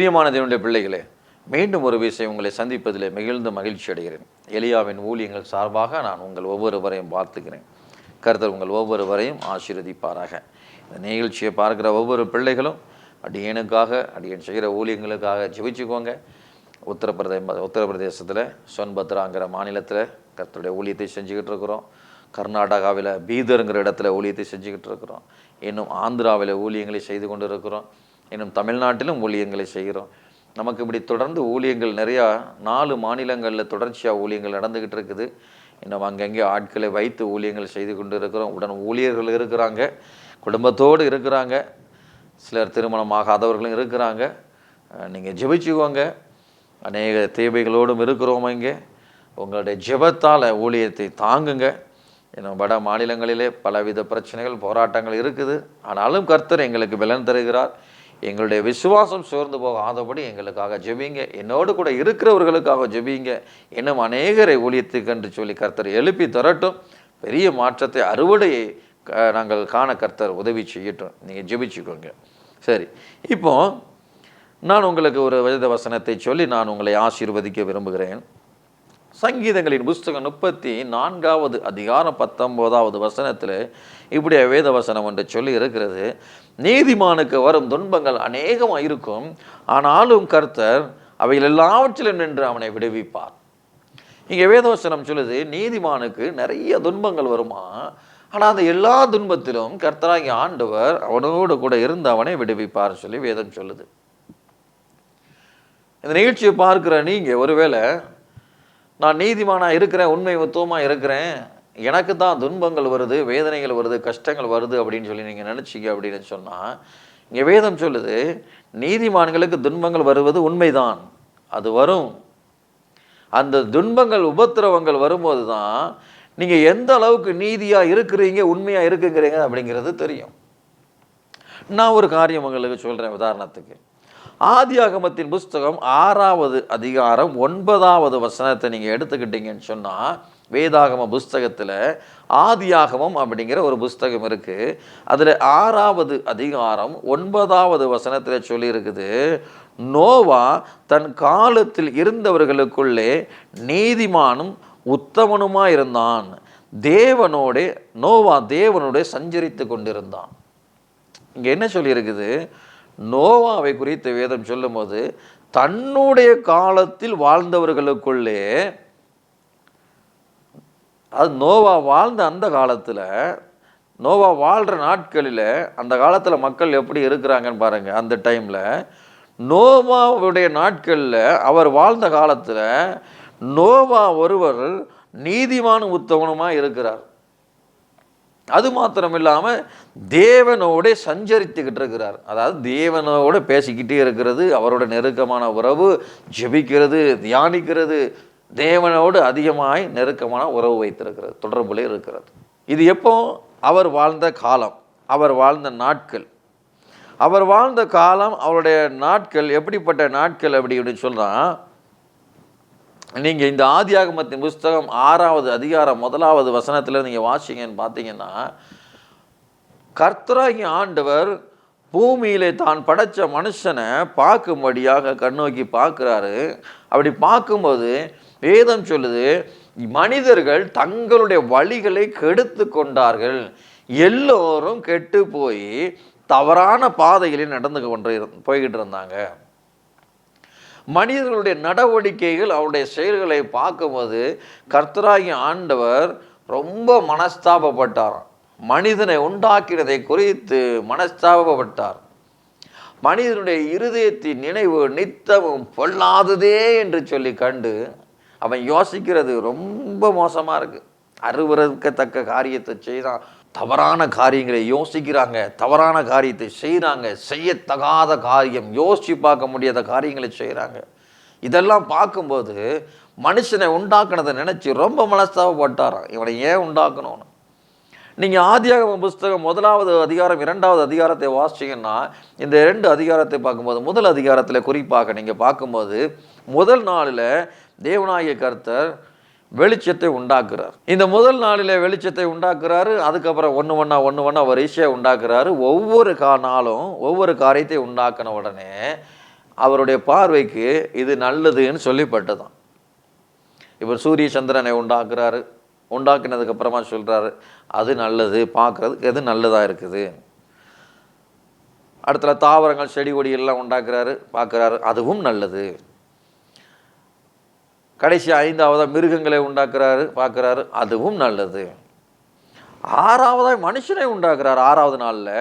பிரியமான தேவனுடைய பிள்ளைகளே மீண்டும் ஒரு விஷயம் உங்களை சந்திப்பதில் மிகுந்த மகிழ்ச்சி அடைகிறேன். எலியாவின் ஊழியங்கள் சார்பாக நான் உங்கள் ஒவ்வொருவரையும் பார்த்துக்கிறேன் கருத்தர் உங்கள் ஒவ்வொருவரையும் ஆசீர்வதிப்பாராக. இந்த நிகழ்ச்சியை பார்க்குற ஒவ்வொரு பிள்ளைகளும் அடியனுக்காக அடியன் செய்கிற ஊழியங்களுக்காக ஜெபிச்சுக்கோங்க. உத்தரப்பிரதே உத்தரப்பிரதேசத்தில் சோன்பத்ராங்கிற மாநிலத்தில் கர்த்தருடைய ஊழியத்தை செஞ்சுக்கிட்டு இருக்கிறோம். கர்நாடகாவில் பீதருங்கிற இடத்துல ஊழியத்தை செஞ்சுக்கிட்டு இருக்கிறோம். இன்னும் ஆந்திராவில் ஊழியங்களை செய்து கொண்டு இருக்கிறோம் இன்னும் தமிழ்நாட்டிலும் ஊழியங்களை செய்கிறோம். நமக்கு இப்படி தொடர்ந்து ஊழியங்கள் நிறையா நாலு மாநிலங்களில் தொடர்ச்சியாக ஊழியங்கள் நடந்துக்கிட்டு இருக்குது. இன்னும் அங்கங்கே ஆட்களை வைத்து ஊழியங்கள் செய்து கொண்டு இருக்கிறோம் உடன் ஊழியர்கள் இருக்கிறாங்க. குடும்பத்தோடு இருக்கிறாங்க. சிலர் திருமணம் ஆகாதவர்களும் இருக்கிறாங்க. நீங்கள் ஜெபிச்சுக்கோங்க. அநேக தேவைகளோடும் இருக்கிறோம் இங்கே. உங்களுடைய ஜெபத்தால் ஊழியத்தை தாங்குங்க. இன்னும் வட மாநிலங்களிலே பலவித பிரச்சனைகள் போராட்டங்கள் இருக்குது. ஆனாலும் கர்த்தர் எங்களுக்கு பலன் தருகிறார். எங்களுடைய விசுவாசம் சோர்ந்து போகாதபடி எங்களுக்காக ஜெபிங்க. என்னோடு கூட இருக்கிறவர்களுக்காக ஜெபிங்க. இன்னும் அநேகரை ஊழியத்துக்கு என்று சொல்லி கர்த்தர் எழுப்பி தரட்டும். பெரிய மாற்றத்தை அறுவடையை நாங்கள் காண கர்த்தர் உதவி செய்யட்டும். நீங்கள் ஜெபிச்சுக்கோங்க. சரி இப்போ நான் உங்களுக்கு ஒரு வேத வசனத்தை சொல்லி நான் உங்களை ஆசீர்வதிக்க விரும்புகிறேன். சங்கீதங்களின் புஸ்தகம் முப்பத்தி நான்காவது அதிகாரம் பத்தொம்போதாவது வசனத்தில் இப்படி வேத வசனம் என்று சொல்லி இருக்கிறது. நீதிமானுக்கு வரும் துன்பங்கள் அநேகமாக இருக்கும். ஆனாலும் கர்த்தர் அவைகள் எல்லாவற்றிலும் நின்று அவனை விடுவிப்பார். இங்கே வேதவசனம் சொல்லுது நீதிமானுக்கு நிறைய துன்பங்கள் வருமா? ஆனால் அந்த எல்லா துன்பத்திலும் கர்த்தராகி ஆண்டவர் அவனோடு கூட இருந்து அவனை விடுவிப்பார் சொல்லி வேதம் சொல்லுது. இந்த நிகழ்ச்சியை பார்க்குற நீங்கள் ஒருவேளை நான் நீதிமானாக இருக்கிறேன் உண்மை உத்துவமாக இருக்கிறேன். எனக்கு தான் துன்பங்கள் வருது வேதனைகள் வருது கஷ்டங்கள் வருது அப்படின்னு சொல்லி நீங்கள் நினச்சிங்க அப்படின்னு சொன்னால் இங்கே வேதம் சொல்லுது நீதிமான்களுக்கு துன்பங்கள் வருவது உண்மைதான். அது வரும். அந்த துன்பங்கள் உபத்திரவங்கள் வரும்போது தான் நீங்கள் எந்த அளவுக்கு நீதியாக இருக்கிறீங்க உண்மையாக இருக்குங்கிறீங்க அப்படிங்கிறது தெரியும். நான் ஒரு காரியம் உங்களுக்கு சொல்கிறேன் உதாரணத்துக்கு. ஆதியாகமத்தின் புஸ்தகம் ஆறாவது அதிகாரம் ஒன்பதாவது வசனத்தை நீங்கள் எடுத்துக்கிட்டீங்கன்னு சொன்னால் வேதாகம புஸ்தகத்தில் ஆதியாகமம் அப்படிங்கிற ஒரு புஸ்தகம் இருக்குது அதில் ஆறாவது அதிகாரம் ஒன்பதாவது வசனத்தில் சொல்லியிருக்குது நோவா தன் காலத்தில் இருந்தவர்களுக்குள்ளே நீதிமானும் உத்தமனுமாக இருந்தான். தேவனோடே நோவா தேவனோடே சஞ்சரித்து கொண்டிருந்தான். இங்கே என்ன சொல்லியிருக்குது? நோவாவை குறித்து வேதம் சொல்லும்போது தன்னுடைய காலத்தில் வாழ்ந்தவர்களுக்குள்ளே அது நோவா வாழ்ந்த அந்த காலத்தில் நோவா வாழ்கிற நாட்களில் அந்த காலத்தில் மக்கள் எப்படி இருக்கிறாங்கன்னு பாருங்கள் அந்த டைமில் நோவாவுடைய நாட்களில் அவர் வாழ்ந்த காலத்தில் நோவா ஒருவர் நீதிமான உத்தவனுமாக இருக்கிறார். அது மாத்திரம் இல்லாமல் தேவனோட சஞ்சரித்துக்கிட்டு இருக்கிறார் அதாவது தேவனோட பேசிக்கிட்டே இருக்கிறது அவரோட நெருக்கமான உறவு ஜெபிக்கிறது தியானிக்கிறது தேவனோடு அதிகமாய் நெருக்கமான உறவு வைத்திருக்கிறது தொடர்புலே இருக்கிறது. இது எப்போ? அவர் வாழ்ந்த காலம் அவர் வாழ்ந்த நாட்கள். அவர் வாழ்ந்த காலம் அவருடைய நாட்கள் எப்படிப்பட்ட நாட்கள் அப்படி அப்படின்னு சொல்கிறான் நீங்கள் இந்த ஆதியாகமத்தின் புஸ்தகம் ஆறாவது அதிகாரம் முதலாவது வசனத்தில் நீங்கள் வாசிங்கன்னு பார்த்தீங்கன்னா கர்த்தராகி ஆண்டவர் பூமியிலே தான் படைச்ச மனுஷனை பார்க்கும்படியாக கண்ணோக்கி பார்க்குறாரு. அப்படி பார்க்கும்போது வேதம் சொல்லுது மனிதர்கள் தங்களுடைய வழிகளை கெடுத்து கொண்டார்கள். எல்லோரும் கெட்டு போய் தவறான பாதைகளில் நடந்து கொண்டு போய்கிட்டு இருந்தாங்க. மனிதர்களுடைய நடவடிக்கைகள் அவருடைய செயல்களை பார்க்கும்போது கர்த்தராகி ஆண்டவர் ரொம்ப மனஸ்தாபப்பட்டாராம் மனிதனை உண்டாக்கினதை குறித்து மனஸ்தாபப்பட்டார். மனிதனுடைய இருதயத்தின் நினைவு நித்தமும் பொல்லாததே என்று சொல்லி கண்டு அவன் யோசிக்கிறது ரொம்ப மோசமாக இருக்குது அருவருக்கத்தக்க காரியத்தை செய்தான். தவறான காரியங்களை யோசிக்கிறாங்க தவறான காரியத்தை செய்கிறாங்க செய்யத்தகாத காரியம் யோசித்து பார்க்க முடியாத காரியங்களை செய்கிறாங்க இதெல்லாம் பார்க்கும்போது மனுஷனை உண்டாக்குனதை நினச்சி ரொம்ப மனஸ்தாபப்பட்டாராம். இவனை ஏன் உண்டாக்கணும்னு? நீங்கள் ஆதியாகம புஸ்தகம் முதலாவது அதிகாரம் இரண்டாவது அதிகாரத்தை வாசிச்சீங்கன்னா இந்த ரெண்டு அதிகாரத்தை பார்க்கும்போது முதல் அதிகாரத்தில் குறிப்பாக நீங்கள் பார்க்கும்போது முதல் நாளில் தேவநாயக கர்த்தர் வெளிச்சத்தை உண்டாக்குறார். இந்த முதல் நாளில் வெளிச்சத்தை உண்டாக்குறாரு அதுக்கப்புறம் ஒன்று ஒன்றா ஒன்று ஒன்றா வரிசையாக உண்டாக்குறாரு. ஒவ்வொரு கா நாளும் ஒவ்வொரு காரியத்தை உண்டாக்கின உடனே அவருடைய பார்வைக்கு இது நல்லதுன்னு சொல்லிப்பட்டதான் இவர் சூரிய சந்திரனை உண்டாக்குறாரு. உண்டாக்கினதுக்கப்புறமா சொல்கிறாரு அது நல்லது பார்க்குறதுக்கு எது நல்லதாக இருக்குது? அடுத்துல தாவரங்கள் செடி கொடி எல்லாம் உண்டாக்குறாரு பார்க்குறாரு அதுவும் நல்லது. கடைசி ஐந்தாவதாக மிருகங்களை உண்டாக்குறாரு பார்க்குறாரு. அதுவும் நல்லது. ஆறாவதாக மனுஷனை உண்டாக்குறாரு ஆறாவது நாளில்.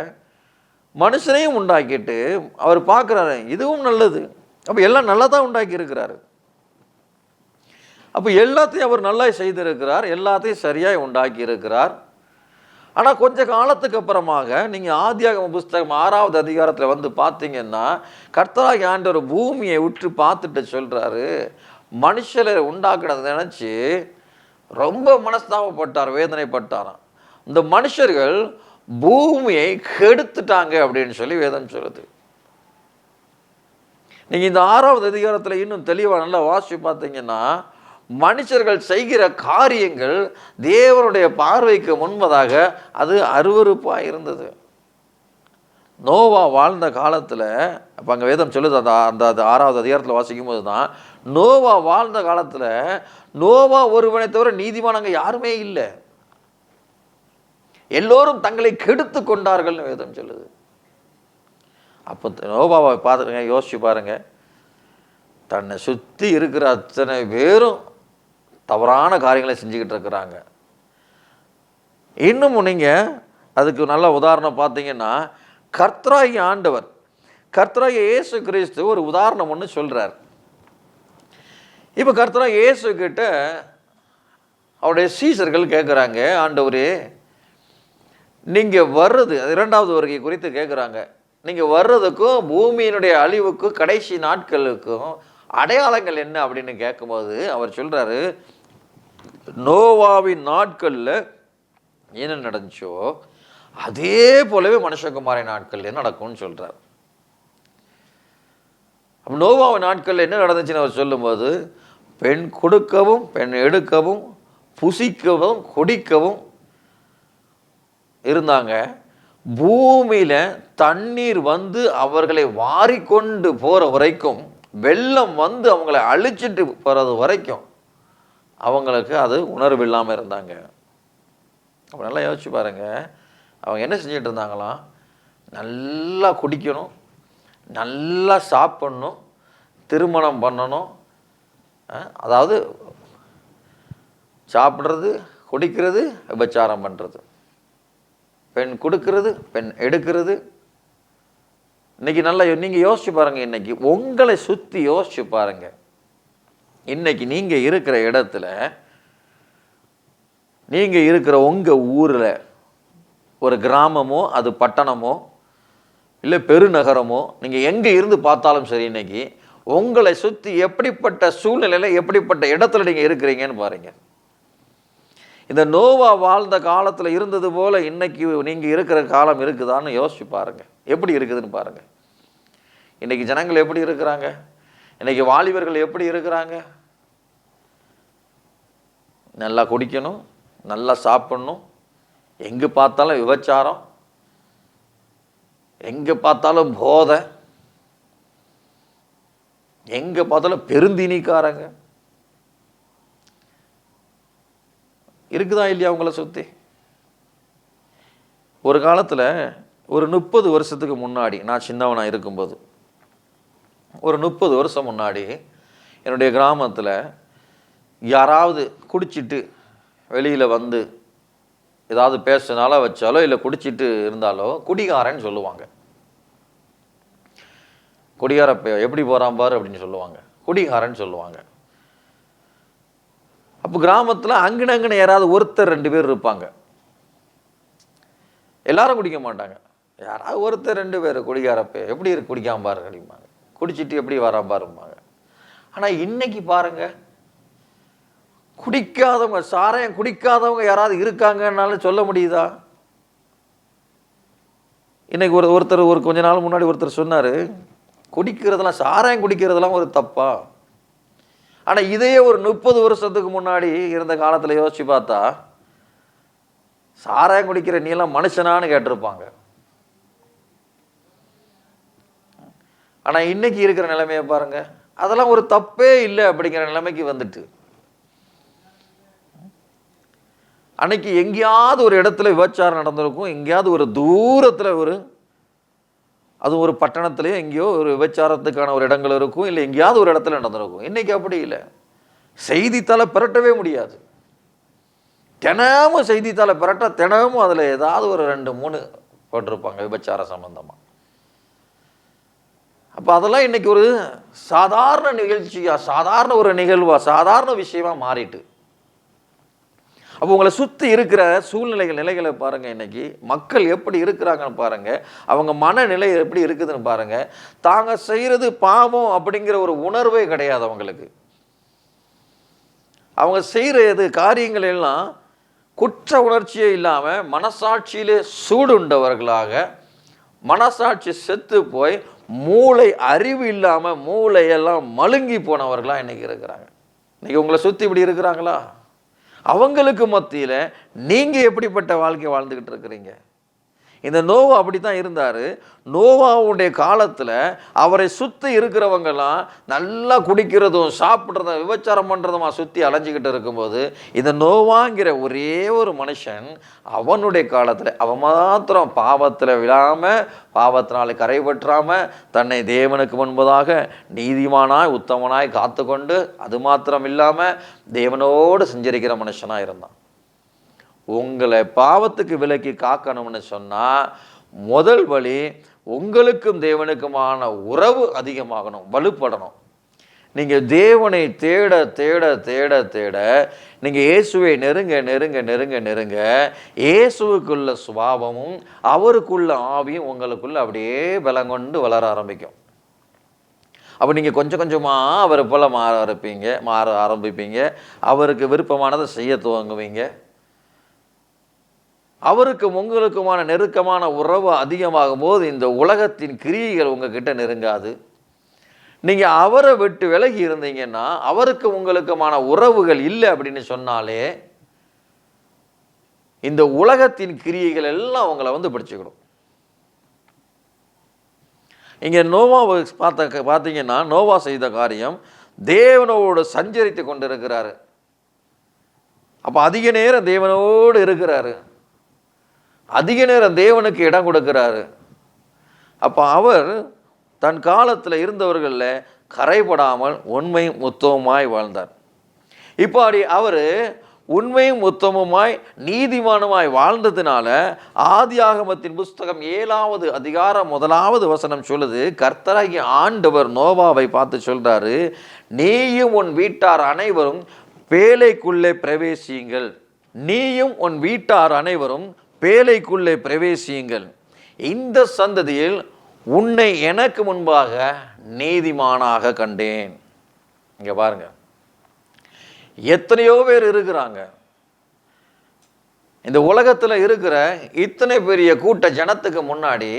மனுஷனையும் உண்டாக்கிட்டு அவர் பார்க்குறாரு இதுவும் நல்லது. அப்போ எல்லாம் நல்லா தான் உண்டாக்கி இருக்கிறாரு அப்போ எல்லாத்தையும் அவர் நல்லா செய்திருக்கிறார் எல்லாத்தையும் சரியாக உண்டாக்கி இருக்கிறார் ஆனால் கொஞ்ச காலத்துக்கு அப்புறமாக நீங்கள் ஆதியாகம புஸ்தகம் ஆறாவது அதிகாரத்தில் வந்து பார்த்தீங்கன்னா கர்த்தராகி ஆண்டவர் பூமியை உற்று பார்த்துட்டு சொல்கிறாரு மனுஷரை உண்டாக்குனதை நினச்சி ரொம்ப மனஸ்தாபப்பட்டார் வேதனைப்பட்டாராம். இந்த மனுஷர்கள் பூமியை கெடுத்துட்டாங்க அப்படின்னு சொல்லி வேதம் சொல்லுது. நீங்கள் இந்த ஆறாவது அதிகாரத்தில் இன்னும் தெளிவாக நல்லா வாசி பார்த்தீங்கன்னா மனுஷர்கள் செய்கிற காரியங்கள் தேவனுடைய பார்வைக்கு முன்பதாக அது அருவருப்பாக இருந்தது. நோவா வாழ்ந்த காலத்தில் அப்போ அங்கே வேதம் சொல்லுது அந்த அந்த அது ஆறாவது அதிகாரத்தில் வாசிக்கும் போது தான் நோவா வாழ்ந்த காலத்தில் நோவா ஒருவனை தவிர நீதிமான் அங்கே யாருமே இல்லை. எல்லோரும் தங்களை கெடுத்து கொண்டார்கள்னு வேதம் சொல்லுது. அப்போ நோபாவை பார்த்துருங்க யோசிச்சு பாருங்க. தன்னை சுற்றி இருக்கிற அத்தனை பேரும் தவறான காரியங்களை செஞ்சுக்கிட்டு இருக்கிறாங்க. இன்னும் நீங்கள் அதுக்கு நல்ல உதாரணம் பார்த்தீங்கன்னா கர்த்தராகி ஆண்டவர் கர்த்தராகி இயேசு கிறிஸ்து ஒரு உதாரணம் ஒன்று சொல்கிறார் இப்போ கர்த்தராகி இயேசு கிட்ட அவருடைய சீசர்கள் கேட்குறாங்க ஆண்டவரே நீங்கள் வர்றது அது இரண்டாவது வருகை குறித்து கேட்குறாங்க நீங்கள் வர்றதுக்கும் பூமியினுடைய அழிவுக்கும் கடைசி நாட்களுக்கும் அடையாளங்கள் என்ன அப்படின்னு கேட்கும்போது அவர் சொல்கிறாரு நோவாவின் நாட்களில் என்ன நடந்துச்சோ அதே போலவே மனுஷகுமாரின் நாட்களில் நடக்கும்னு சொல்கிறார் நோவா நோவாவின் நாட்களில் என்ன நடந்துச்சுன்னு அவர் சொல்லும்போது பெண் கொடுக்கவும் பெண் எடுக்கவும் புசிக்கவும் குடிக்கவும் இருந்தாங்க. பூமியில் தண்ணீர் வந்து அவர்களை வாரிக்கொண்டு போகிற வரைக்கும் வெள்ளம் வந்து அவங்களை அழிச்சிட்டு போகிறது வரைக்கும் அவங்களுக்கு அது உணர்வு இல்லாமல் இருந்தாங்க. அப்போ நல்லா யோசிச்சு பாருங்கள் அவங்க என்ன செஞ்சுட்டு இருந்தாங்களாம் நல்லா குடிக்கணும் நல்லா சாப்பிடணும் திருமணம் பண்ணணும் அதாவது சாப்பிட்றது குடிக்கிறது விபச்சாரம் பண்ணுறது பெண் கொடுக்கறது பெண் எடுக்கிறது. இன்றைக்கி நல்லா நீங்கள் யோசிச்சு பாருங்கள் இன்னைக்கு. உங்களை சுற்றி யோசிச்சு பாருங்கள் இன்றைக்கி நீங்கள் இருக்கிற இடத்துல நீங்கள் இருக்கிற உங்கள் ஊரில் ஒரு கிராமமோ அது பட்டணமோ இல்லை பெருநகரமோ நீங்கள் எங்கே இருந்து பார்த்தாலும் சரி இன்றைக்கி உங்களை சுற்றி எப்படிப்பட்ட சூழ்நிலையில் எப்படிப்பட்ட இடத்துல நீங்கள் இருக்கிறீங்கன்னு பாருங்க. இந்த நோவா வாழ்ந்த காலத்தில் இருந்தது போல் இன்றைக்கி நீங்கள் இருக்கிற காலம் இருக்குதான்னு யோசிச்சு பாருங்கள் எப்படி இருக்குதுன்னு பாருங்கள் இன்றைக்கி ஜனங்கள் எப்படி இருக்கிறாங்க? இன்றைக்கி வாலிபர்கள் எப்படி இருக்கிறாங்க? நல்லா குடிக்கணும் நல்லா சாப்பிட்ணும் எங்கே பார்த்தாலும் விபச்சாரம் எங்கே பார்த்தாலும் போதை எங்கே பார்த்தாலும் பெருந்தினிக்காரங்க. இருக்குதா இல்லையா உங்களை சுற்றி ஒரு காலத்தில் ஒரு முப்பது வருஷத்துக்கு முன்னாடி நான் சின்னவனாக இருக்கும்போது ஒரு முப்பது வருஷம் முன்னாடி என்னுடைய கிராமத்தில் யாராவது குடிச்சிட்டு வெளியில் வந்து ஏதாவது பேசினாலோ வச்சாலோ இல்லை குடிச்சிட்டு இருந்தாலோ குடிகாரன்னு சொல்லுவாங்க. குடிகார எப்படி போகிறான் பாரு அப்படின்னு சொல்லுவாங்க. குடிகாரன்னு சொல்லுவாங்க. அப்போ கிராமத்தில் அங்கின அங்கின யாராவது ஒருத்தர் ரெண்டு பேர் இருப்பாங்க. எல்லாரும் குடிக்க மாட்டாங்க. யாராவது ஒருத்தர் ரெண்டு பேர் குடிகாரப்பே எப்படி இருக்கு குடிக்காம பாரு அப்படிம்பாங்க. குடிச்சிட்டு எப்படி வரான் பாரும்பாங்க. ஆனால் இன்னைக்கு பாருங்க குடிக்காதவங்க சாராயம் குடிக்காதவங்க யாராவது இருக்காங்கன்னாலும் சொல்ல முடியுதா? இன்னைக்கு ஒரு ஒருத்தர் ஒரு கொஞ்ச நாள் முன்னாடி ஒருத்தர் சொன்னார் குடிக்கிறதெல்லாம் சாராயம் குடிக்கிறதெல்லாம் ஒரு தப்பா? ஆனால் இதையே ஒரு முப்பது வருஷத்துக்கு முன்னாடி இருந்த காலத்தில் யோசிச்சு பார்த்தா சாராயம் குடிக்கிற நீ எல்லாம் மனுஷனான்னு கேட்டிருப்பாங்க. ஆனால் இன்னைக்கு இருக்கிற நிலைமையை பாருங்கள் அதெல்லாம் ஒரு தப்பே இல்லை அப்படிங்கிற நிலைமைக்கு வந்துட்டு. அன்னைக்கு எங்கேயாவது ஒரு இடத்துல விபச்சாரம் நடந்திருக்கும். எங்கேயாவது ஒரு தூரத்தில் ஒரு அது ஒரு பட்டணத்துலேயோ எங்கேயோ ஒரு விபச்சாரத்துக்கான ஒரு இடங்கள் இருக்கும். இல்லை எங்கேயாவது ஒரு இடத்துல நடந்திருக்கும். இன்றைக்கி அப்படி இல்லை. செய்தித்தாளை பிரட்டவே முடியாது. தினமும் செய்தித்தாளை புரட்ட தினமும் அதில் ஏதாவது ஒரு ரெண்டு மூணு போட்டிருப்பாங்க விபச்சார சம்மந்தமாக அப்போ அதெல்லாம் இன்றைக்கி ஒரு சாதாரண நிகழ்ச்சியாக சாதாரண ஒரு நிகழ்வாக சாதாரண விஷயமாக மாறிட்டு. அப்போ உங்களை சுற்றி இருக்கிற சூழ்நிலைகள் நிலைகளை பாருங்கள் இன்றைக்கி மக்கள் எப்படி இருக்கிறாங்கன்னு பாருங்கள் அவங்க மனநிலை எப்படி இருக்குதுன்னு பாருங்க. தாங்க செய்கிறது பாவம் அப்படிங்கிற ஒரு உணர்வே கிடையாது அவங்களுக்கு. அவங்க செய்கிறது காரியங்கள் எல்லாம் குற்ற உணர்ச்சியே இல்லாமல் மனசாட்சியிலே சூடுண்டவர்களாக மனசாட்சி செத்து போய் மூளை அறிவு இல்லாமல் மூளையெல்லாம் மழுங்கி போனவர்களாக இன்றைக்கி இருக்கிறாங்க. இன்றைக்கி உங்களை சுற்றி இப்படி இருக்கிறாங்களா? அவங்களுக்கு மத்தியில் நீங்கள் எப்படிப்பட்ட வாழ்க்கை வாழ்ந்துக்கிட்டு இருக்கிறீங்க? இந்த நோவா அப்படி தான் இருந்தார். நோவாவுடைய காலத்தில் அவரை சுற்றி இருக்கிறவங்கெல்லாம் நல்லா குடிக்கிறதும் சாப்பிட்றதும் விபச்சாரம் பண்ணுறதுமா சுற்றி அலைஞ்சிக்கிட்டு இருக்கும்போது இந்த நோவாங்கிற ஒரே ஒரு மனுஷன் அவனுடைய காலத்தில் அவன் மாத்திரம் பாவத்தில் விழாமல் பாவத்தினால கரைபற்றாமல் தன்னை தேவனுக்கு முன்பதாக நீதிமானாய் உத்தமனாய் காத்துக்கொண்டு அது மாத்திரம் இல்லாமல் தேவனோடு செஞ்சரிக்கிற மனுஷனாக இருந்தான். உங்களை பாவத்துக்கு விலக்கி காக்கணும்னு சொன்னால் முதல் வழி உங்களுக்கும் தேவனுக்குமான உறவு அதிகமாகணும் வலுப்படணும். நீங்கள் தேவனை தேட தேட தேட தேட நீங்கள் இயேசுவை நெருங்க நெருங்க நெருங்க நெருங்க இயேசுவுக்குள்ள சுபாவமும் அவருக்குள்ள ஆவியும் உங்களுக்குள்ள அப்படியே பலங்கொண்டு வளர ஆரம்பிக்கும். அப்போ நீங்கள் கொஞ்சம் கொஞ்சமாக அவரை போல் மாற ஆரம்பிப்பீங்க மாற ஆரம்பிப்பீங்க. அவருக்கு விருப்பமானதை செய்ய துவங்குவீங்க. அவருக்கும் உங்களுக்குமான நெருக்கமான உறவு அதிகமாகும் போது இந்த உலகத்தின் கிரியைகள் உங்ககிட்ட நெருங்காது. நீங்கள் அவரை விட்டு விலகி இருந்தீங்கன்னா அவருக்கு உங்களுக்குமான உறவுகள் இல்லை அப்படின்னு சொன்னாலே இந்த உலகத்தின் கிரியைகள் எல்லாம் உங்களை வந்து பிடிச்சிக்கிடும். இங்கே நோவாவை பார்த்த பார்த்தீங்கன்னா நோவா செய்த காரியம் தேவனோடு சஞ்சரித்து கொண்டு இருக்கிறாரு அப்போ அதிக நேரம் தேவனோடு இருக்கிறாரு. அதிக நேரம் தேவனுக்கு இடம் கொடுக்கிறாரு. அப்போ அவர் தன் காலத்தில் இருந்தவர்களில் கரைபடாமல் உண்மையும் உத்தமமாய் வாழ்ந்தார். இப்போ அப்படி அவர் உண்மையும் உத்தமமாய் நீதிமானமாய் வாழ்ந்ததுனால ஆதியாகமத்தின் புஸ்தகம் ஏழாவது அதிகாரம் முதலாவது வசனம் சொல்லுது. கர்த்தராகி ஆண்டவர் நோவாவை பார்த்து சொல்கிறாரு நீயும் உன் வீட்டார் அனைவரும் பேலைக்குள்ளே பிரவேசியுங்கள். நீயும் உன் வீட்டார் அனைவரும் பேழைக்குள்ளே பிரவேசியுங்கள். இந்த சந்ததியில் உன்னை எனக்கு முன்பாக நீதிமானாக கண்டேன். இங்கே பாருங்க. எத்தனையோ பேர் இருக்கிறாங்க. இந்த உலகத்தில் இருக்கிற இத்தனை பெரிய கூட்ட ஜனத்துக்கு முன்னாடி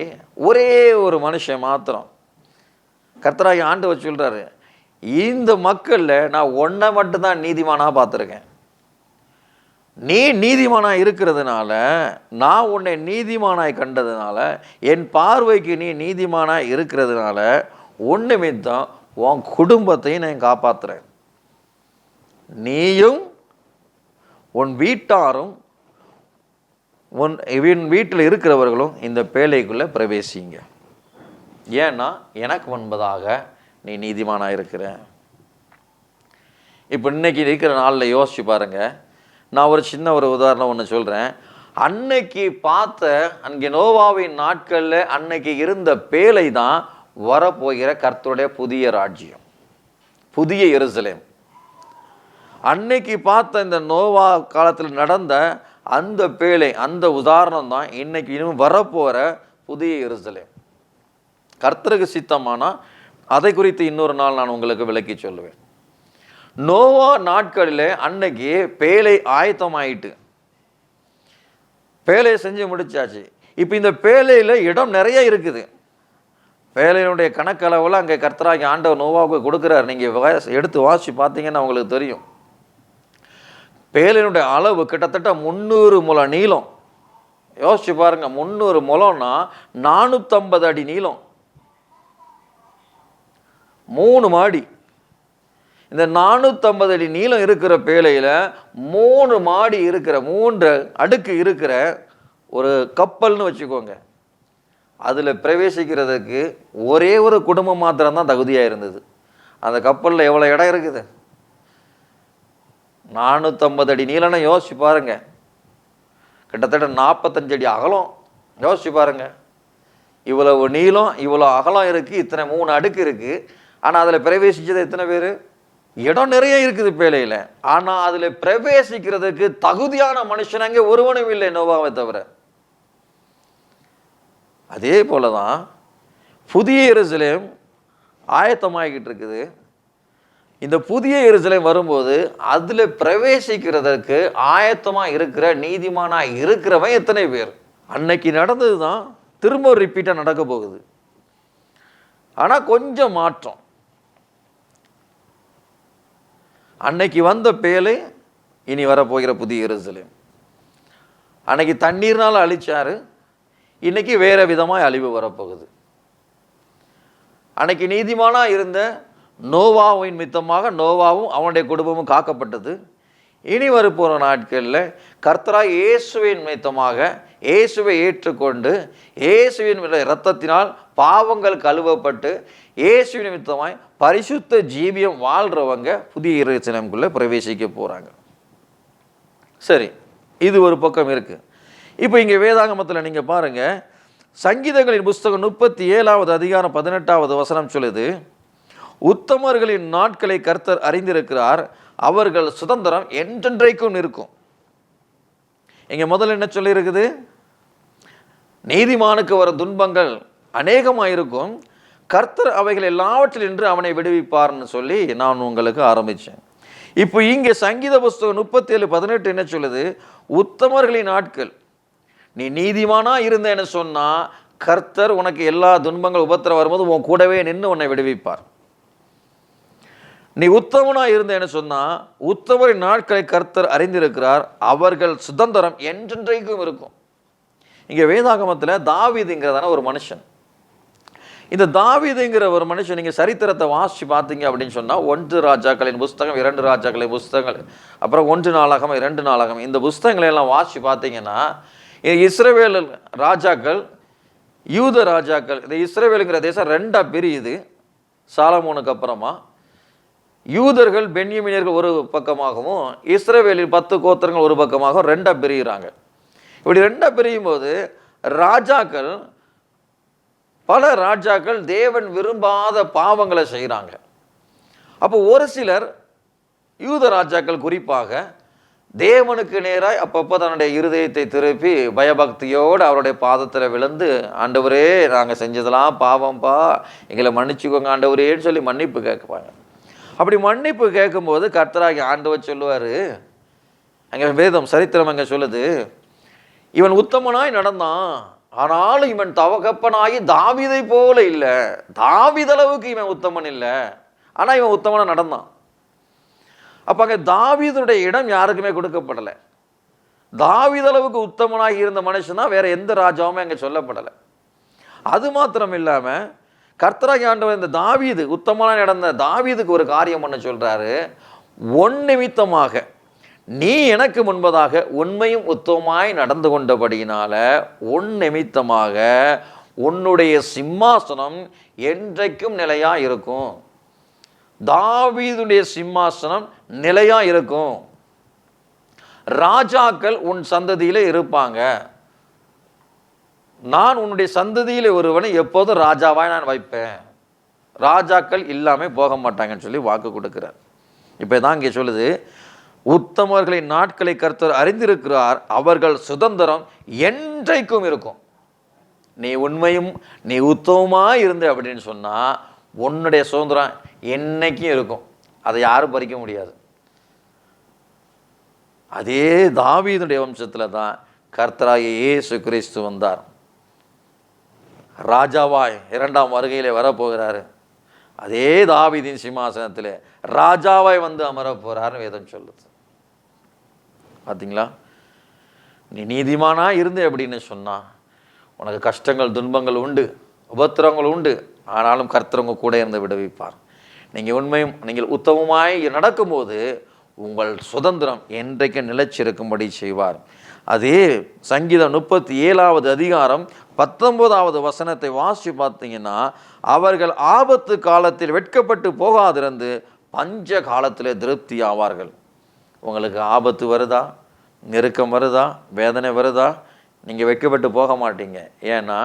ஒரே ஒரு மனுஷன் மாத்திரம். கர்த்தராகி ஆண்டு வச்சு சொல்கிறாரு இந்த மக்களில் நான் ஒன்றை மட்டும்தான் நீதிமானாக பார்த்துருக்கேன். நீ நீதிமானா இருக்கிறதுனால நான் உன்னை நீதிமானாய் கண்டதுனால என் பார்வைக்கு நீ நீதிமானாய் இருக்கிறதுனால ஒன்றுமே தான் உன் குடும்பத்தையும் நான் காப்பாற்றுறேன் நீயும் உன் வீட்டாரும் உன் இவன் வீட்டில் இருக்கிறவர்களும் இந்த பேழைக்குள்ளே பிரவேசிங்க. ஏன்னா எனக்கு முன்பதாக நீ நீதிமானாக இருக்கிற. இப்போ இன்னைக்கு இருக்கிற நாளில் யோசிச்சு பாருங்கள் நான் ஒரு சின்ன ஒரு உதாரணம் ஒன்று சொல்கிறேன் அன்னைக்கு பார்த்த அங்கே நோவாவின் நாட்களில் அன்னைக்கு இருந்த பேழை தான் வரப்போகிற கர்த்தருடைய புதிய ராஜ்யம் புதிய எருசலேம். அன்னைக்கு பார்த்த இந்த நோவா காலத்தில் நடந்த அந்த பேழை அந்த உதாரணம் தான் இன்னைக்கு இன்னும் வரப்போகிற புதிய எருசலேம். கர்த்தருக்கு சித்தமானால் அதை குறித்து இன்னொரு நாள் நான் உங்களுக்கு விளக்கி சொல்லுவேன். நோவா நாட்களில் அன்னைக்கு பேழை ஆயத்தமாயிட்டு. பேலையை செஞ்சு முடிச்சாச்சு. இப்போ இந்த பேலையில் இடம் நிறைய இருக்குது. பேலையினுடைய கணக்களவில் அங்கே கர்த்தராகி ஆண்டவர் நோவாவுக்கு கொடுக்குறாரு. நீங்கள் எடுத்து வாசி பார்த்தீங்கன்னா உங்களுக்கு தெரியும். பேழையினுடைய அளவு கிட்டத்தட்ட முந்நூறு முழ நீளம். யோசிச்சு பாருங்க முந்நூறு முழம்னா நானூற்றம்பது அடி நீளம். மூணு மாடி. இந்த நானூற்றம்பது அடி நீளம் இருக்கிற பேழையில் மூணு மாடி இருக்கிற மூன்று அடுக்கு இருக்கிற ஒரு கப்பல்னு வச்சுக்கோங்க. அதில் பிரவேசிக்கிறதுக்கு ஒரே ஒரு குடும்பம் மாத்திரம்தான் தகுதியாக இருந்தது. அந்த கப்பலில் எவ்வளோ இடம் இருக்குது? நானூற்றம்பது அடி நீளம்னு யோசிச்சு பாருங்க. கிட்டத்தட்ட நாற்பத்தஞ்சு அடி அகலம். யோசிச்சு பாருங்க. இவ்வளவு நீளம் இவ்வளோ அகலம் இருக்குது இத்தனை மூணு அடுக்கு இருக்குது ஆனால் அதில் பிரவேசித்தது எத்தனை பேர்? இடம் நிறைய இருக்குது பேழையில் ஆனால் அதில் பிரவேசிக்கிறதுக்கு தகுதியான மனுஷன் அங்கே ஒருவனும் இல்லை நோவாவை தவிர. அதே போல தான் புதிய எருசலேம் ஆயத்தமாகிக்கிட்டு இருக்குது. இந்த புதிய எருசலேம் வரும்போது அதில் பிரவேசிக்கிறதற்கு ஆயத்தமாக இருக்கிற நீதிமானாக இருக்கிறவன் எத்தனை பேர்? அன்னைக்கு நடந்தது தான் திரும்ப ரிப்பீட்டாக நடக்க போகுது. ஆனால் கொஞ்சம் மாற்றம். அன்னைக்கு வந்த பேலை இனி வரப்போகிற புதிய எருசலேம். அன்னைக்கு தண்ணீர்னால் அழிச்சார் இன்னைக்கு வேறு விதமாக அழிவு வரப்போகுது. அன்னைக்கு நீதிமானாக இருந்த நோவாவின் மித்தமாக நோவாவும் அவனுடைய குடும்பமும் காக்கப்பட்டது. இனி வரப்போகிற நாட்களில் கர்த்தரா இயேசுவின் மித்தமாக இயேசுவை ஏற்றுக்கொண்டு இயேசுவின் இரத்தத்தினால் பாவங்கள் கழுவப்பட்டு இயேசு நிமித்தமாய் பரிசுத்த ஜீவியம் வாழ்கிறவங்க புதிய இறைச்சனம்குள்ளே பிரவேசிக்க போகிறாங்க சரி இது ஒரு பக்கம் இருக்குது இப்போ இங்கே வேதாகமத்தில் நீங்கள் பாருங்கள் சங்கீதங்களின் புஸ்தகம் முப்பத்தி ஏழாவது அதிகாரம் பதினெட்டாவது வசனம் சொல்லுது உத்தமர்களின் நாட்களை கர்த்தர் அறிந்திருக்கிறார் அவர்கள் சுதந்திரம் என்றென்றைக்கும் இருக்கும். இங்க முதல்ல என்ன சொல்லியிருக்குது? நீதிமானுக்கு வர துன்பங்கள் அநேகமாக இருக்கும் கர்த்தர் அவைகள் எல்லாவற்றில் என்று அவனை விடுவிப்பார்னு சொல்லி நான் உங்களுக்கு ஆரம்பித்தேன் இப்போ இங்கே சங்கீத புஸ்தகம் முப்பத்தேழு பதினெட்டு என்ன சொல்லுது? உத்தமர்களின் ஆட்கள் நீ நீதிமானா இருந்தேன்னு சொன்னா கர்த்தர் உனக்கு எல்லா துன்பங்கள் உபத்திரம் வரும்போது உன் கூடவே நின்று உன்னை விடுவிப்பார். நீ உத்தமனாக இருந்தேன்னு சொன்னால் உத்தமரின் நாட்களை கர்த்தர் அறிந்திருக்கிறார் அவர்கள் சுதந்திரம் என்றென்றைக்கும் இருக்கும். இங்கே வேதாகமத்தில் தாவீதுங்கிறதான ஒரு மனுஷன். இந்த தாவீதுங்கிற ஒரு மனுஷன் நீங்கள் சரித்திரத்தை வாசித்து பார்த்தீங்க அப்படின்னு சொன்னால் ஒன்று ராஜாக்களின் புஸ்தகம் இரண்டு ராஜாக்களின் புஸ்தகங்கள் அப்புறம் ஒன்று நாளாகம் இரண்டு நாளாகம் இந்த புஸ்தகங்களை எல்லாம் வாசித்து பார்த்தீங்கன்னா இஸ்ரேவேல் ராஜாக்கள் யூத ராஜாக்கள் இந்த இஸ்ரேவேலுங்கிற தேசம் ரெண்டாக பிரியுது சாலமோனுக்கு அப்புறமா யூதர்கள் பென்யமினியர்கள் ஒரு பக்கமாகவும் இஸ்ரேவேலில் பத்து கோத்திரங்கள் ஒரு பக்கமாகவும் ரெண்டாக பிரிகிறாங்க இப்படி ரெண்டாக பிரியும் போது ராஜாக்கள் பல ராஜாக்கள் தேவன் விரும்பாத பாவங்களை செய்கிறாங்க அப்போ ஒரு சிலர் யூத ராஜாக்கள் குறிப்பாக தேவனுக்கு நேராய் அப்பப்போ தன்னுடைய இருதயத்தை திருப்பி பயபக்தியோடு அவருடைய பாதத்தில் விழுந்து ஆண்டவரே நாங்கள் செஞ்சதெல்லாம் பாவம்ப்பா எங்களை மன்னிச்சுக்கோங்க ஆண்டவரேன்னு சொல்லி மன்னிப்பு கேட்பாங்க. அப்படி மன்னிப்பு கேட்கும்போது கர்த்தராகி ஆண்டவர் சொல்லுவார். அங்கே வேதம் சரித்திரம் அங்கே சொல்லுது. இவன் உத்தமனாய் நடந்தான். ஆனாலும் இவன் தவகப்பனாகி தாவிதை போல இல்லை. தாவிதளவுக்கு இவன் உத்தமன் இல்லை. ஆனால் இவன் உத்தமனாக நடந்தான். அப்போ அங்கே தாவிதனுடைய இடம் யாருக்குமே கொடுக்கப்படலை. தாவிதளவுக்கு உத்தமனாகி இருந்த மனுஷனா வேற எந்த ராஜாவுமே அங்கே சொல்லப்படலை. அது மாத்திரம் இல்லாமல் கர்த்தராகி ஆண்டவர் இந்த தாவீது உத்தமான நடந்த தாவீதுக்கு ஒரு காரியம் பண்ண சொல்கிறாரு ஒன் நிமித்தமாக நீ எனக்கு முன்பதாக உண்மையும் உத்தமமாய் நடந்து கொண்டபடியினால உன் நிமித்தமாக உன்னுடைய சிம்மாசனம் என்றைக்கும் நிலையாக இருக்கும். தாவீதுடைய சிம்மாசனம் நிலையாக இருக்கும். ராஜாக்கள் உன் சந்ததியில் இருப்பாங்க. நான் உன்னுடைய சந்ததியில் ஒருவனை எப்போதும் ராஜாவாய் நான் வைப்பேன். ராஜாக்கள் இல்லாமல் போக மாட்டாங்கன்னு சொல்லி வாக்கு கொடுக்கிறார். இப்போ தான் இங்கே சொல்லுது உத்தமர்களின் நாட்களை கர்த்தர் அறிந்திருக்கிறார் அவர்கள் சுதந்திரம் என்றைக்கும் இருக்கும். நீ உண்மையும் நீ உத்தமமாக இருந்த அப்படின்னு சொன்னால் உன்னுடைய சுதந்திரம் என்னைக்கும் இருக்கும். அதை யாரும் பறிக்க முடியாது. அதே தாவீதுடைய வம்சத்தில் தான் கர்த்தராகிய இயேசு கிறிஸ்து வந்தார். ராஜாவாய் இரண்டாம் வருகையில் வரப்போகிறாரு. அதே தாவிதின் சிம்மாசனத்தில் ராஜாவாய் வந்து அமரப் போகிறாருன்னு வேதம் சொல்லுது. பார்த்தீங்களா நீ நீதிமானா இருந்து அப்படின்னு சொன்னால் உனக்கு கஷ்டங்கள் துன்பங்கள் உண்டு உபத்திரங்கள் உண்டு ஆனாலும் கர்த்தரவங்க கூட இருந்து விடுவிப்பார். நீங்கள் உண்மையும் நீங்கள் உத்தமமாய் நடக்கும்போது உங்கள் சுதந்திரம் என்றைக்கு நிலைச்சிருக்கும்படி செய்வார். அதே சங்கீதம் முப்பத்தி ஏழாவது அதிகாரம் பத்தொன்பதாவது வசனத்தை வாசி பார்த்தீங்கன்னா அவர்கள் ஆபத்து காலத்தில் வெட்கப்பட்டு போகாதிருந்து பஞ்ச காலத்தில் திருப்தி ஆவார்கள். உங்களுக்கு ஆபத்து வருதா? நெருக்கம் வருதா? வேதனை வருதா? நீங்கள் வெட்கப்பட்டு போக மாட்டீங்க. ஏன்னா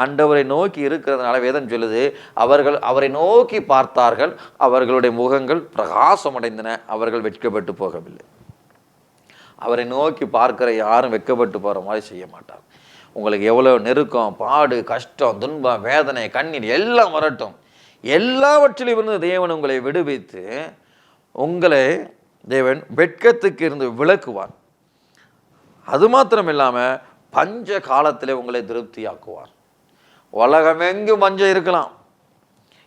ஆண்டவரை நோக்கி இருக்கிறதுனால வேதம் சொல்லுது அவர்கள் அவரை நோக்கி பார்த்தார்கள் அவர்களுடைய முகங்கள் பிரகாசமடைந்தன அவர்கள் வெட்கப்பட்டு போகவில்லை. அவரை நோக்கி பார்க்கிற யாரும் வெட்கப்பட்டு போகிற மாதிரி செய்ய மாட்டார் உங்களுக்கு எவ்வளோ நெருக்கம் பாடு கஷ்டம் துன்பம் வேதனை கண்ணீர் எல்லாம் வரட்டும். எல்லாவற்றிலும் இருந்து தேவன் உங்களை விடுவித்து உங்களை தேவன் வெட்கத்துக்கு இருந்து விலக்குவார். அது மாத்திரம் இல்லாமல் பஞ்ச காலத்தில் உங்களை திருப்தியாக்குவார். உலகமெங்கும் பஞ்சம் இருக்கலாம்.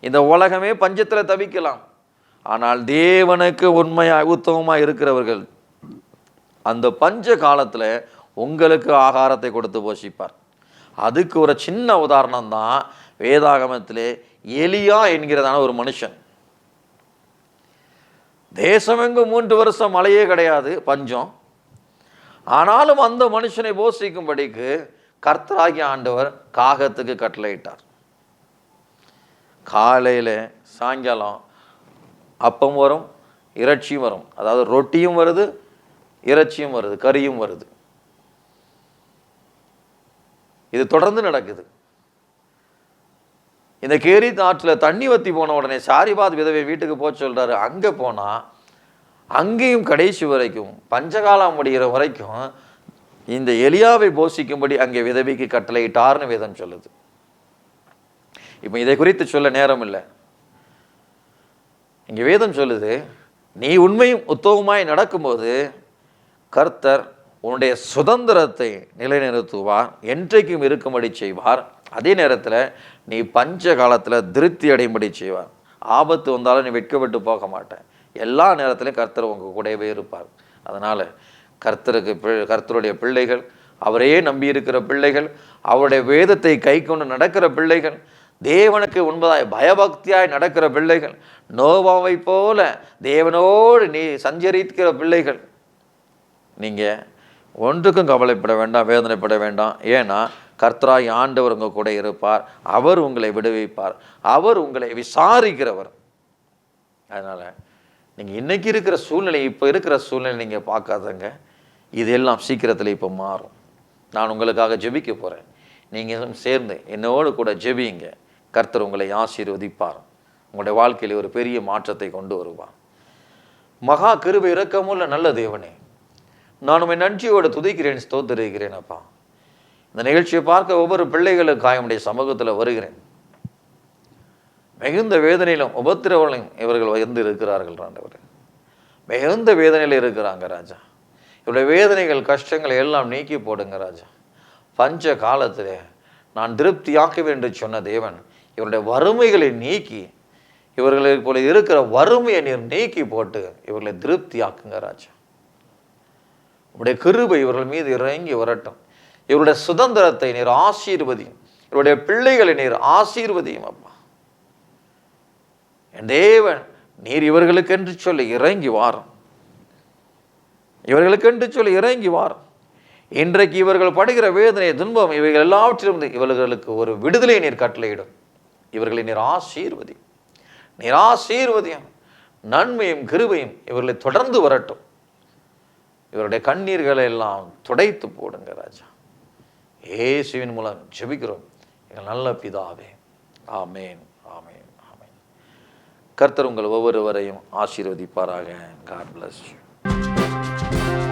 இந்த உலகமே பஞ்சத்தில் தவிக்கலாம். ஆனால் தேவனுக்கு உண்மையாக உத்தமமாக இருக்கிறவர்கள் அந்த பஞ்ச காலத்தில் உங்களுக்கு ஆகாரத்தை கொடுத்து போஷிப்பார். அதுக்கு ஒரு சின்ன உதாரணம் தான் வேதாகமத்திலே எலியா என்கிறதான ஒரு மனுஷன். தேசமெங்கும் மூன்று வருஷம் மழையே கிடையாது பஞ்சம். ஆனாலும் அந்த மனுஷனை போஷிக்கும்படிக்கு கர்த்தராகி ஆண்டவர் காகத்துக்கு கட்டளையிட்டார். காலையில் சாயங்காலம் அப்பம் வரும் இறைச்சியும் வரும். அதாவது ரொட்டியும் வருது இறைச்சியும் வருது கறியும் வருது. இது தொடர்ந்து நடக்குது. இந்த கேரி ஆற்றில் தண்ணி வத்தி போன உடனே சாரிபாத் விதவை வீட்டுக்கு போக சொல்கிறாரு அங்கே போனால் அங்கேயும் கடைசி வரைக்கும் பஞ்சகாலம் முடிகிற வரைக்கும் இந்த எலியாவை போஷிக்கும்படி அங்கே விதவிக்கு கட்டளையிட்டார்னு வேதம் சொல்லுது. இப்போ இதை குறித்து சொல்ல நேரம் இல்லை இங்கே வேதம் சொல்லுது நீ உண்மையும் உத்தவமாய் நடக்கும்போது கர்த்தர் உன்னுடைய சுதந்திரத்தை நிலைநிறுத்துவார் என்றைக்கும் இருக்கும்படி செய்வார். அதே நேரத்தில் நீ பஞ்ச காலத்தில் திருப்தி அடையும்படி செய்வார். ஆபத்து வந்தாலும் நீ வெட்கப்பட்டு போக மாட்டேன். எல்லா நேரத்திலையும் கர்த்தர் உங்கள் கூடவே இருப்பார். அதனால் கர்த்தருக்கு பி- கர்த்தருடைய பிள்ளைகள் அவரையே நம்பி இருக்கிற பிள்ளைகள் அவருடைய வேதத்தை கை கொண்டு நடக்கிற பிள்ளைகள் தேவனுக்கு உண்பதாய் பயபக்தியாய் நடக்கிற பிள்ளைகள் நோவாவை போல தேவனோடு நீ சஞ்சரிக்கிற பிள்ளைகள் நீங்கள் ஒன்றுக்கும் கவலைப்பட வேண்டாம் வேதனைப்பட வேண்டாம். ஏன்னா கர்த்தராய் ஆண்டவர் உங்கள் கூட இருப்பார். அவர் உங்களை விடுவிப்பார். அவர் உங்களை விசாரிக்கிறவர். அதனால் நீங்கள் இன்றைக்கி இருக்கிற சூழ்நிலை இப்போ இருக்கிற சூழ்நிலை நீங்கள் பார்க்காதங்க. இதெல்லாம் சீக்கிரத்தில் இப்போ மாறும். நான் உங்களுக்காக ஜெபிக்க போகிறேன் நீங்கள் சேர்ந்து என்னோடு கூட ஜெபியுங்க கர்த்தர் உங்களை ஆசீர்வதிப்பார். உங்களுடைய வாழ்க்கையில் ஒரு பெரிய மாற்றத்தை கொண்டு வருவார். மகா கிருபை இரக்கமுள்ள நல்ல தேவனே. நான் உண்மை நன்றியோடு துதிக்கிறேன் ஸ்தோத்திருக்கிறேன் அப்பா. இந்த நிகழ்ச்சியை பார்க்க ஒவ்வொரு பிள்ளைகளுக்காக உம்முடைய சமூகத்தில் வருகிறேன். மிகுந்த வேதனையிலும் உபத்திரவலையும் இவர்கள் வந்து இருக்கிறார்கள் ஆண்டவரே. மிகுந்த வேதனையில் இருக்கிறாங்க ராஜா. இவருடைய வேதனைகள் கஷ்டங்களை எல்லாம் நீக்கி போடுங்க ராஜா. பஞ்ச காலத்தில் நான் திருப்தியாக்குவேன் என்று சொன்ன தேவன் இவருடைய வறுமைகளை நீக்கி இவர்களுக்கு போல இருக்கிற வறுமையை நீர் நீக்கி போட்டு இவர்களை திருப்தியாக்குங்க ராஜா. உடைய கிருபை இவர்கள் மீது இறங்கி வரட்டும். இவருடைய சுதந்திரத்தை நீர் ஆசீர்வதியும். இவருடைய பிள்ளைகளை நீர் ஆசீர்வதியும் அப்பா. என் தேவன் நீர் இவர்களுக்கென்று சொல்லி இறங்கி வாரும். இவர்களுக்கென்று சொல்லி இறங்கி வாரும். இன்றைக்கு இவர்கள் படுகிற வேதனை துன்பம் இவைகள் எல்லாவற்றிலும் இவர்களுக்கு ஒரு விடுதலை நீர் கட்டளையிடும். இவர்களை நீர் ஆசீர்வதி நீர் ஆசீர்வதியும். நன்மையும் கிருபையும் இவர்களை தொடர்ந்து வரட்டும். இவருடைய கண்ணீர்களை எல்லாம் துடைத்து போடுங்க ராஜா. ஏசுவின் மூலம் ஜெபிக்கிறோம். எங்கள் நல்ல பிதாவே ஆமேன் ஆமேன் ஆமேன். கர்த்தர் உங்கள் ஒவ்வொருவரையும் ஆசீர்வதிப்பாராக. God bless you.